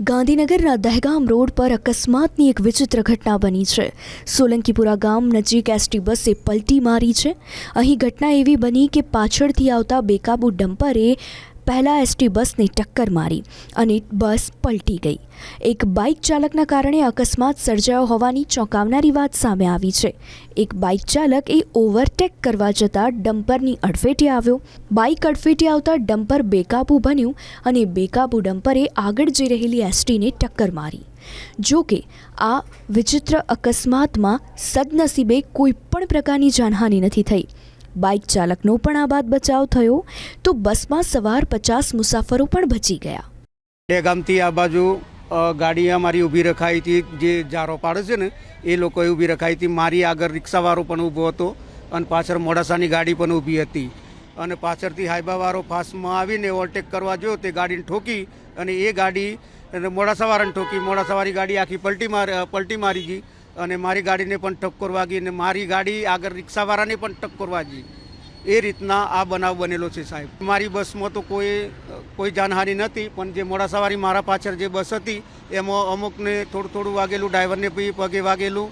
ગાંધીનગરના દહેગામ રોડ પર અકસ્માતની એક વિચિત્ર ઘટના બની છે. સોલંકીપુરા ગામ નજીક એસટી બસે પલટી મારી છે. અહીં ઘટના એવી બની કે પાછળથી આવતા બેકાબુ ડમ્પરે પહેલાં એસટી બસને ટક્કર મારી અને બસ પલટી ગઈ. એક બાઇક ચાલકના કારણે અકસ્માત સર્જાયો હોવાની ચોંકાવનારી વાત સામે આવી છે. એક બાઇક ચાલક એ ઓવરટેક કરવા જતાં ડમ્પરની અડફેટે આવ્યો. બાઇક અડફેટે આવતા ડમ્પર બેકાબુ બન્યું અને બેકાબુ ડમ્પરે આગળ જઈ રહેલી એસટીને ટક્કર મારી. જો કે, આ વિચિત્ર અકસ્માતમાં સદનસીબે કોઈ પણ પ્રકારની જાનહાનિ નથી થઈ. બાઇક ચાલકનો પણ આ બાદ બચાવ થયો, તો બસમાં સવાર પચાસ મુસાફરો પણ બચી ગયા. એ ગામથી આ બાજુ ગાડી અમારી ઊભી રખાઈ હતી, જે જારો પાડે છે ને, એ લોકોએ ઊભી રખાઈ હતી. મારી આગળ રિક્ષાવાળો પણ ઊભો હતો અને પાછળ મોડાસાની ગાડી પણ ઊભી હતી. અને પાછળથી હાઈબાવાળો ફાસ્ટમાં આવીને ઓવરટેક કરવા જોયો તે ગાડીને ઠોકી અને એ ગાડી મોડાસાવાળાને ઠોકી. મોડાસાવાળી ગાડી આખી પલટી મારી પલટી મારી ગઈ. અને મારી ગાડીને પણ ટક્કર વાગી અને મારી ગાડી આગળ રિક્ષાવાળાને પણ ટક્કર વાગી. એ રીતના આ બનાવ બનેલો છે સાહેબ. મારી બસમાં તો કોઈ કોઈ જાનહાનિ નથી, પણ જે મોડાસાવાળી મારા પાછળ જે બસ હતી, એમાં અમુકને થોડું થોડું વાગેલું, ડ્રાઈવરને બી પગે વાગેલું.